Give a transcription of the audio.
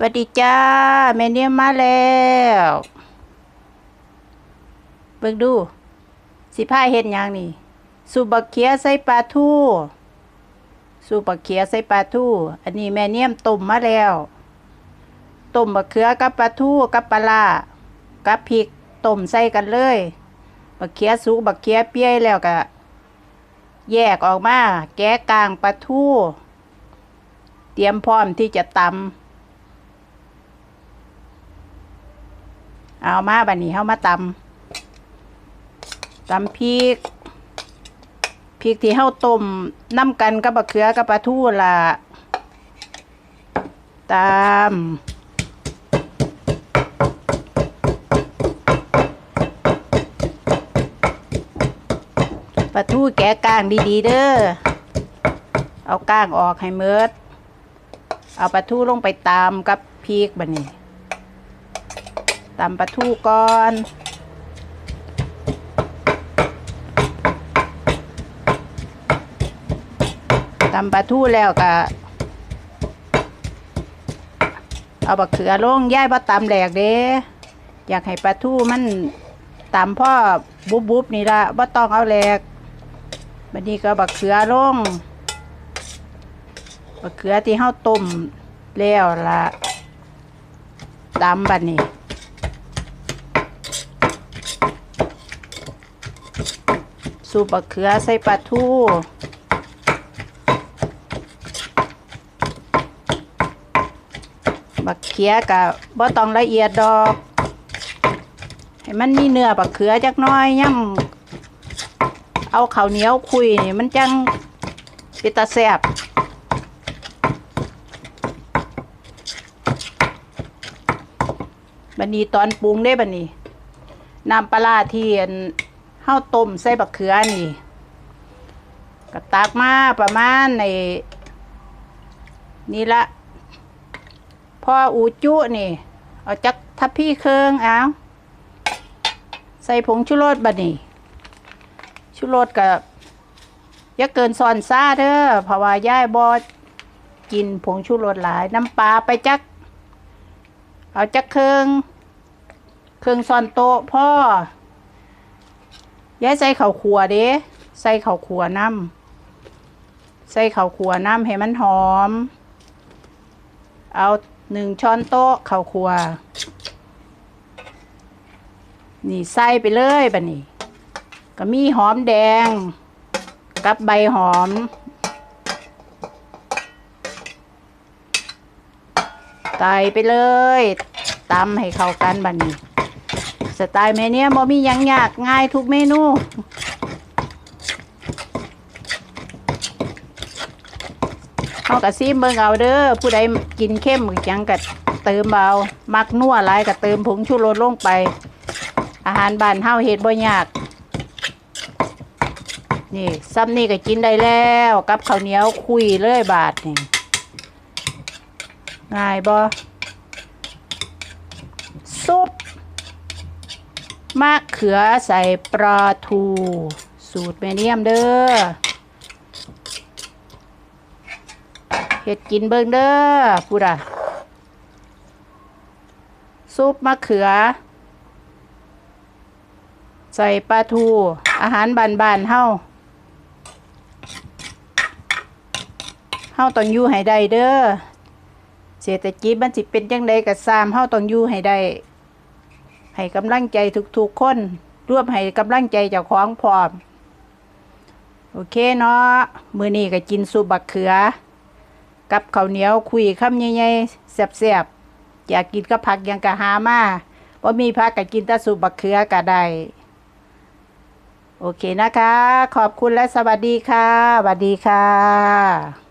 สวัสดีจ้าแม่เนียมมาแล้ว เบิ่งดู สิพาเฮ็ดยังนี่ สูบักเขียใส่ปลาทูสูบักเขียใส่ปลาทูอันนี้แม่เนียมต้มมาแล้วต้มบักเขือกับปลาทูกับปลาร้ากับพริกต้มใส่กันเลย บักเขียสุกบักเขียเปี้ยแล้วก็แยกออกมา แกะกลางปลาทูเตรียมพร้อมที่จะตำ เอามาบัดนี้เฮามาตำตำพริกพริกที่เฮาต้มน้ำกันกับบักเขือกับปลาทูละตามปลาทูแกะกลางดีๆเด้อเอากลางออกให้เมิด เอาปลาทูลงไปตามกับพริกบัดนี้ ตำปลาทูก่อนตำปลาทูแล้วก็เอาบักเขือลงย่ายบ่ตำแหลกเด้อยากให้ปลาทูมันตำพ่อบุบบุบๆนี่ละบ่ต้องเอาแหลกบัดนี้ก็บักเขือลงบักเขือที่เฮาต้มแล้วละตำบัดนี้ สูบบักเขือใส่ปลาทูบักเขียกับบ่ต้องละเอียดดอก ให้มันมีเนื้อบักเขือจักน้อยย่ำเอาข้าวเหนียวคุยนี่มันจังเป็นตาแซบบันนี้ตอนปรุงได้บันนี้น้ำปลาร้าที่ อันเฮาต้มใส่บักเขือนี่ก็ตักมาประมาณในนี่ละพออูจุนี่ เอาจักทับพี่เครื่องเอาใส่ผงชูรสบัดนี้ชูรสกับอย่าเกินซอนซ่าเด้อเพราะว่าย่ายบอกินผงชูรสหลาย น้ำปลาไปจัก เอาจักเครื่องเครื่องซอนโตพ่อ ย้ายใส่ข้าวขัวเด้ใส่ข้าวขัวน้ำใส่ข้าวขัวน้ำให้มันหอม เอาหนึ่งช้อนโต๊ะข้าวขัว นี่ใส่ไปเลยบัดนี้ ก็มีหอมแดง กับใบหอมใส่ไปเลยตำให้เข้ากันบัดนี้ สไตล์แม่เนี่ยบ่มียังยากง่ายทุกเมนูเอากะซีมเบิ่งเอาเด้อผู้ใดกินเข้มหรือยังกะเติมเอามักนัวหลายกะเติมผงชูรสลงไป อาหารบ้านเฮาเฮ็ดบ่ยาก นี่ซ้ำนี่ก็กินได้แล้วกับข้าวเหนียวคุยเลยบาทนี่ง่ายบ่ซุป มะเขือใส่ปลาทู สูตรแม่เนียมเด้อเห็ดกินเบิ่งเด้อพูดอะซุปมะเขือ ใส่ปลาทู อาหารบานๆเฮาเฮาต้องอยู่ให้ได้เด้อเศรษฐกิจมันสิเป็นจังใดก็ซามเฮาต้องอยู่ให้ได้ ให้กำลังใจทุกๆคนร่วมให้กำลังใจเจ้าของพร้อม โอเคเนาะมื้อนี้ก็กินซุปบักเขือ กับข้าวเหนียวคุยคำใหญ่ๆแซ่บๆอยากกินกับผักยังก็หามาบ่มีผักก็กินแต่ซุปบักเขือก็ได้โอเคนะคะ ขอบคุณและสวัสดีค่ะสวัสดีค่ะ